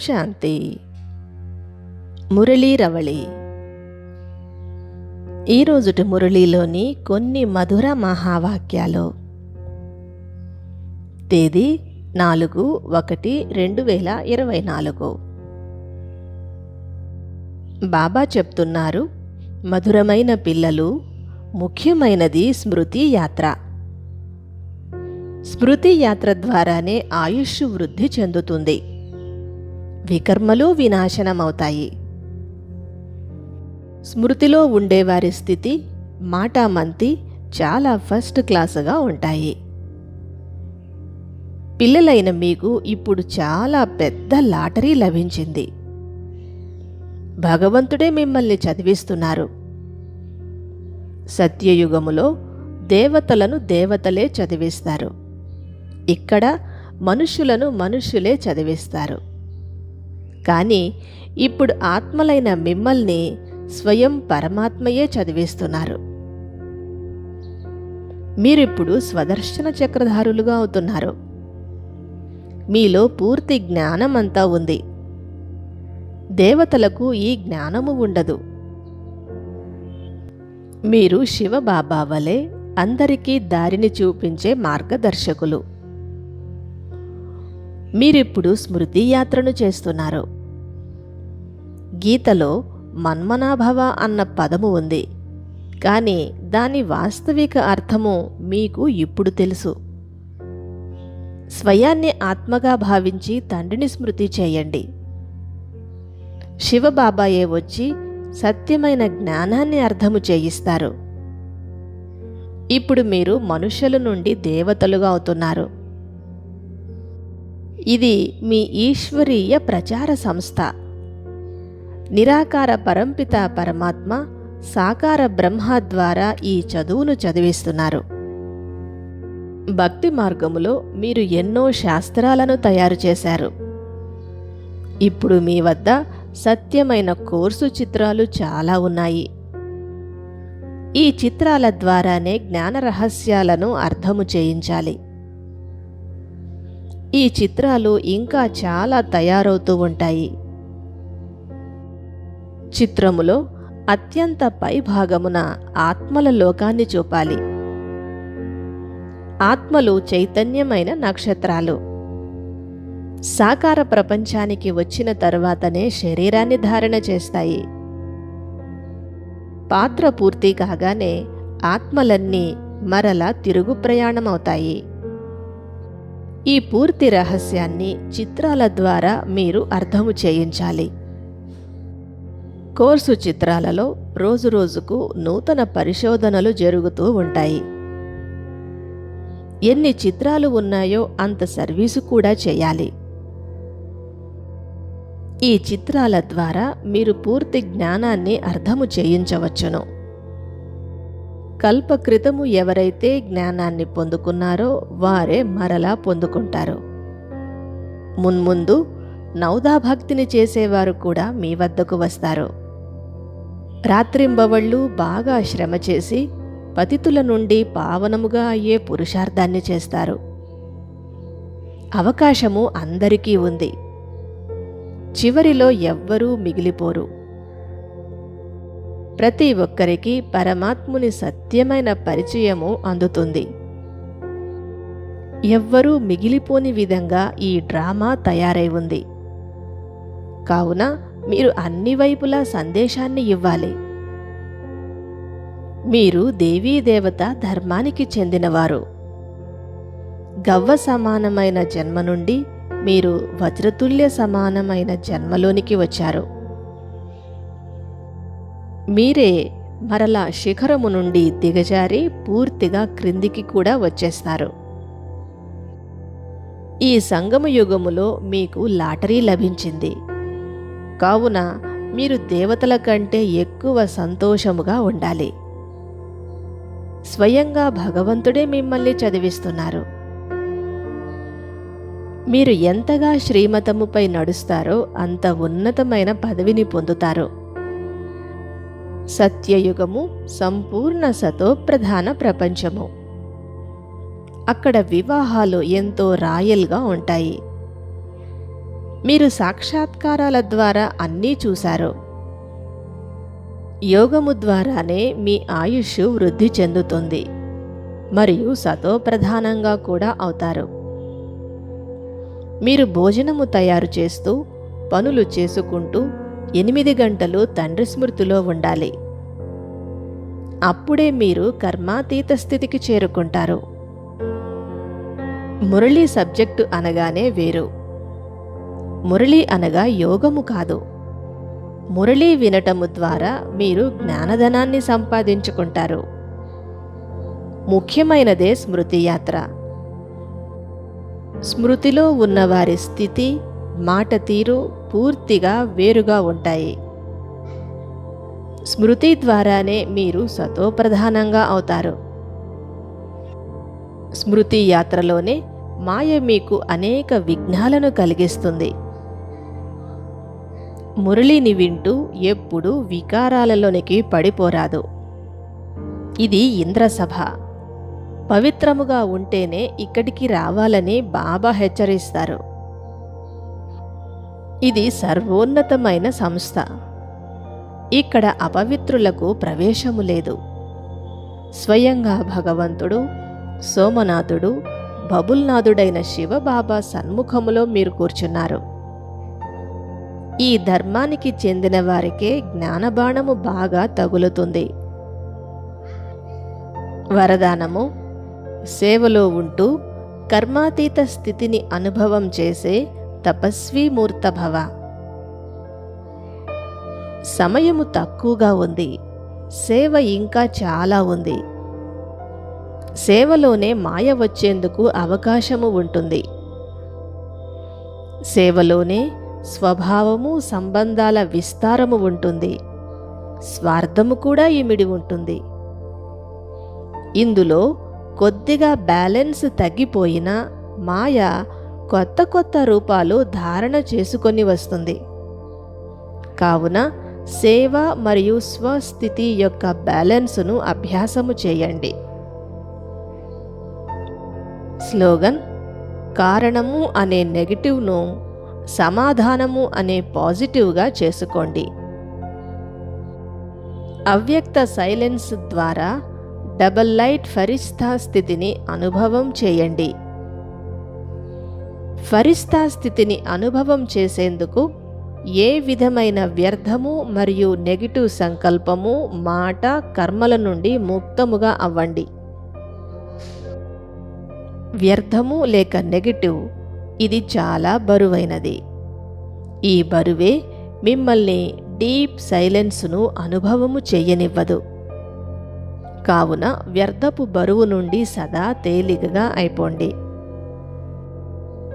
శాంతి. మురళీ రవళి. ఈరోజుటి మురళీలోని కొన్ని మధుర మహావాక్యాలు. తేదీ నాలుగు ఒకటి రెండు వేల ఇరవై నాలుగు. బాబా చెప్తున్నారు మధురమైన పిల్లలు ముఖ్యమైనది స్మృతి యాత్ర. స్మృతి యాత్ర ద్వారానే ఆయుష్ వృద్ధి చెందుతుంది. వికర్మలు వినాశనమవుతాయి. స్మృతిలో ఉండేవారి స్థితి మాటామంతి చాలా ఫస్ట్ క్లాసుగా ఉంటాయి. పిల్లలైన మీకు ఇప్పుడు చాలా పెద్ద లాటరీ లభించింది. భగవంతుడే మిమ్మల్ని చదివిస్తున్నారు. సత్యయుగములో దేవతలను దేవతలే చదివిస్తారు. ఇక్కడ మనుషులను మనుష్యులే చదివిస్తారు. కానీ ఇప్పుడు ఆత్మలైన మిమ్మల్ని స్వయం పరమాత్మయే చదివిస్తున్నారు. మీరిప్పుడు స్వదర్శన చక్రధారులుగా అవుతున్నారు. మీలో పూర్తి జ్ఞానమంతా ఉంది. దేవతలకు ఈ జ్ఞానము ఉండదు. మీరు శివబాబా వలె అందరికీ దారిని చూపించే మార్గదర్శకులు. మీరిప్పుడు స్మృతి యాత్రను చేస్తున్నారు. గీతలో మన్మనాభవ అన్న పదము ఉంది. కానీ దాని వాస్తవిక అర్థము మీకు ఇప్పుడు తెలుసు. స్వయాన్ని ఆత్మగా భావించి తండ్రిని స్మృతి చేయండి. శివబాబాయే వచ్చి సత్యమైన జ్ఞానాన్ని అర్థము చేయిస్తారు. ఇప్పుడు మీరు మనుషుల నుండి దేవతలుగా అవుతున్నారు. ఇది మీ ఈశ్వరీయ ప్రచార సంస్థ. నిరాకార పరంపిత పరమాత్మ సాకార బ్రహ్మ ద్వారా ఈ చదువును చదివిస్తున్నారు. భక్తి మార్గములో మీరు ఎన్నో శాస్త్రాలను తయారు చేశారు. ఇప్పుడు మీ వద్ద సత్యమైన కోర్సు చిత్రాలు చాలా ఉన్నాయి. ఈ చిత్రాల ద్వారానే జ్ఞాన రహస్యాలను అర్థము చేయించాలి. ఈ చిత్రాలు ఇంకా చాలా తయారవుతూ ఉంటాయి. చిత్రములో అత్యంత పైభాగమున ఆత్మల లోకాన్ని చూపాలి. ఆత్మలు చైతన్యమైన నక్షత్రాలు. సాకార ప్రపంచానికి వచ్చిన తర్వాతనే శరీరాన్ని ధారణ చేస్తాయి. పాత్ర పూర్తి కాగానే ఆత్మలన్నీ మరలా తిరుగు ప్రయాణమవుతాయి. ఈ పూర్తి రహస్యాన్ని చిత్రాల ద్వారా మీరు అర్థము చేయించాలి. కోర్సు చిత్రాలలో రోజురోజుకు నూతన పరిశోధనలు జరుగుతూ ఉంటాయి. ఎన్ని చిత్రాలు ఉన్నాయో అంత సర్వీసు కూడా చేయాలి. ఈ చిత్రాల ద్వారా మీరు పూర్తి జ్ఞానాన్ని అర్థము చేయించవచ్చును. కల్పకృతము ఎవరైతే జ్ఞానాన్ని పొందుకున్నారో వారే మరలా పొందుకుంటారు. మున్ముందు నౌదాభక్తిని చేసేవారు కూడా మీ వద్దకు వస్తారు. రాత్రింబవళ్ళు బాగా శ్రమ చేసి పతితుల నుండి పావనముగా అయ్యే పురుషార్థాన్ని చేస్తారు. అవకాశము అందరికీ ఉంది. చివరిలో ఎవ్వరూ మిగిలిపోరు. ప్రతి ఒక్కరికి పరమాత్ముని సత్యమైన పరిచయము అందుతుంది. ఎవ్వరూ మిగిలిపోని విధంగా ఈ డ్రామా తయారై ఉంది. కావున మీరు అన్ని వైపులా సందేశాన్ని ఇవ్వాలి. మీరు దేవీదేవత ధర్మానికి చెందినవారు. గవ్వ సమానమైన జన్మ నుండి మీరు వజ్రతుల్య సమానమైన జన్మలోనికి వచ్చారు. మీరే మరలా శిఖరము నుండి దిగజారి పూర్తిగా క్రిందికి కూడా వచ్చేస్తారు. ఈ సంగమ యుగములో మీకు లాటరీ లభించింది. కావున మీరు దేవతల కంటే ఎక్కువ సంతోషముగా ఉండాలి. స్వయంగా భగవంతుడే మిమ్మల్ని చదివిస్తున్నారు. మీరు ఎంతగా శ్రీమతముపై నడుస్తారో అంత ఉన్నతమైన పదవిని పొందుతారు. సత్యయుగము సంపూర్ణ సతోప్రధాన ప్రపంచము. అక్కడ వివాహాలు ఎంతో రాయల్గా ఉంటాయి. మీరు సాక్షాత్కారాల ద్వారా అన్నీ చూశారు. యోగము ద్వారానే మీ ఆయుష్ వృద్ధి చెందుతుంది. మరియు సతోప్రధానంగా కూడా అవుతారు. మీరు భోజనము తయారు చేస్తూ పనులు చేసుకుంటూ ఎనిమిది గంటలు తండ్రి స్మృతిలో ఉండాలి. అప్పుడే మీరు కర్మాతీత స్థితికి చేరుకుంటారు. మురళీ సబ్జెక్టు అనగానే వేరు. మురళి అనగా యోగము కాదు. మురళి వినటము ద్వారా మీరు జ్ఞానధనాన్ని సంపాదించుకుంటారు. ముఖ్యమైనదే స్మృతి యాత్ర స్మృతిలో ఉన్నవారి స్థితి మాట తీరు పూర్తిగా వేరుగా ఉంటాయి. స్మృతి ద్వారానే మీరు సతోప్రధానంగా అవుతారు. స్మృతి యాత్రలోనే మాయ మీకు అనేక విఘ్నాలను కలిగిస్తుంది. మురళిని వింటూ ఎప్పుడూ వికారాలలోనికి పడిపోరాదు. ఇది ఇంద్రసభ. పవిత్రముగా ఉంటేనే ఇక్కడికి రావాలని బాబా హెచ్చరిస్తారు. ఇది సర్వోన్నతమైన సంస్థ. ఇక్కడ అపవిత్రులకు ప్రవేశము లేదు. స్వయంగా భగవంతుడు సోమనాథుడు బబుల్నాథుడైన శివబాబా సన్ముఖములో మీరు కూర్చున్నారు. ఈ ధర్మానికి చెందిన వారికే జ్ఞానబాణము బాగా తగులుతుంది. వరదానము సేవలో ఉంటూ కర్మాతీత స్థితిని అనుభవం చేసే తపస్వీమూర్త భవ సమయము తక్కువగా ఉంది. సేవ ఇంకా చాలా ఉంది. సేవలోనే మాయ వచ్చేందుకు అవకాశము ఉంటుంది. సేవలోనే స్వభావము సంబంధాల విస్తారము ఉంటుంది. స్వార్థము కూడా ఇమిడి ఉంటుంది. ఇందులో కొద్దిగా బ్యాలెన్స్ తగ్గిపోయినా మాయ కొత్త కొత్త రూపాలు ధారణ చేసుకొని వస్తుంది. కావున సేవ మరియు స్వస్థితి యొక్క బ్యాలెన్స్ను అభ్యాసము చేయండి. స్లోగన్ కారణము అనే నెగిటివ్ను సమాధానము అనే పాజిటివ్గా చేసుకోండి. అవ్యక్త సైలెన్స్ ద్వారా డబల్ లైట్ ఫరిస్తా స్థితిని అనుభవం చేయండి. ఫరిస్తా స్థితిని అనుభవం చేసేందుకు ఏ విధమైన వ్యర్థము మరియు నెగిటివ్ సంకల్పము మాట కర్మల నుండి ముక్తముగా అవ్వండి. వ్యర్థము లేక నెగిటివ్ ఇది చాలా బరువైనది. ఈ బరువే మిమ్మల్ని డీప్ సైలెన్స్ను అనుభవము చేయనివ్వదు. కావున వ్యర్థపు బరువు నుండి సదా తేలికగా అయిపోండి.